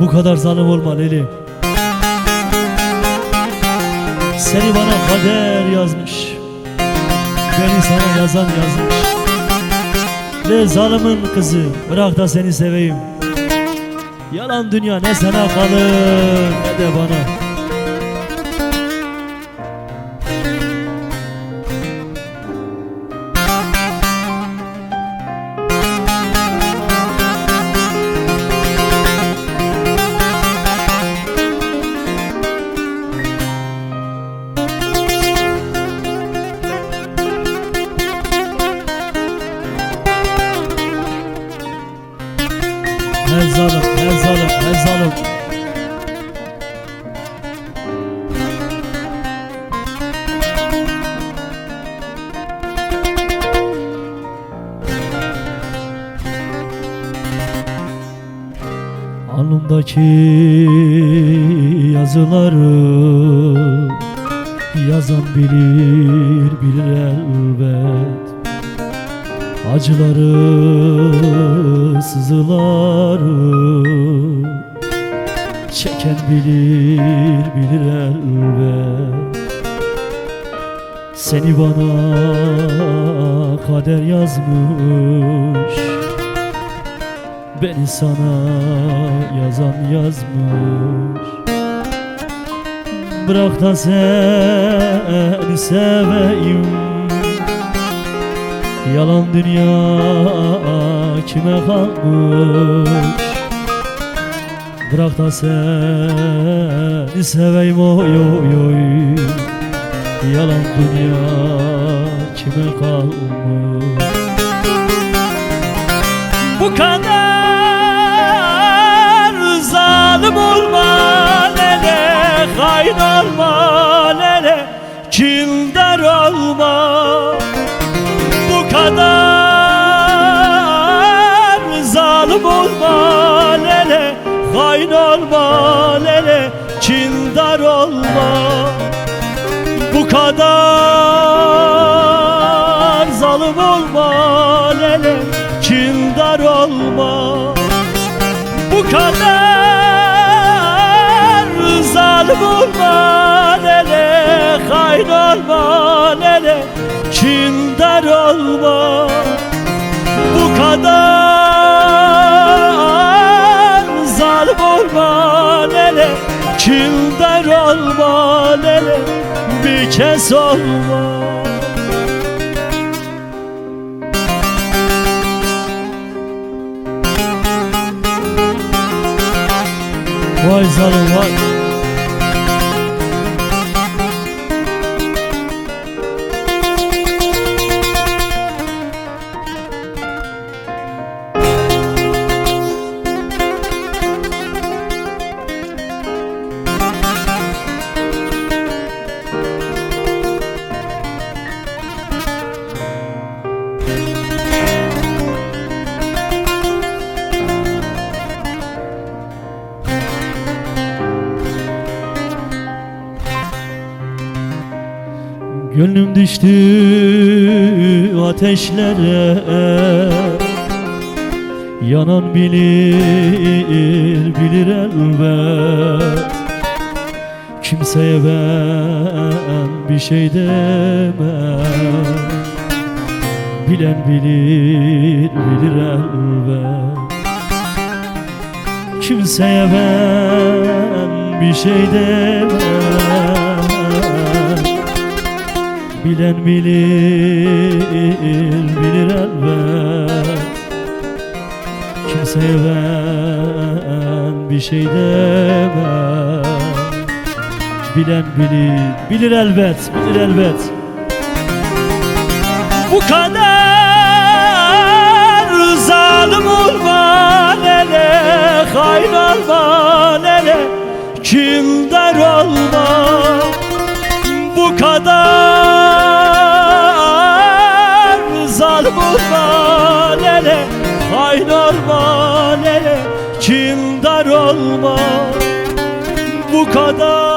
Bu kadar zalim olma Leli. Seni bana kader yazmış. Beni sana yazan yazmış. Le zalimin kızı bırak da seni seveyim. Yalan dünya ne sana kalır ne de bana Zalim, her zalim Alnımdaki yazıları Yazan bilir, bilir elbet. Acıları, sızıları Çeken bilir, bilir elbet. Seni bana kader yazmış Beni sana yazan yazmış. Bırak da seni seveyim Yalan dünya kime kalmış? Bırak da seni seveyim oy oy oy. Yalan dünya kime kalmış? Bu kadar zalim olma Lele hain olma kadar zalim olma lele Hain olma lele Kindar olma. Bu kadar zalim olma lele Kindar olma. Bu kadar zalim olma lele Hain olma lele Kindar olma Bu kadar zalim olma lele Kindar olma lele Bir kez olma. Vay zalim vay Gönlüm düştü ateşlere. Yanan bilir, bilir elbet. Kimseye ben bir şey demem. Bilen bilir, bilir elbet. Kimseye ben bir şey demem Bilen bilir, bilir elbet. Kimseye ben bir şey demem. Bilen bilir, bilir elbet, bilir elbet. Bu kadar zalim olma nene Hain olma nene. Kindar olma nene Hain olma nene Kindar olma Bu kadar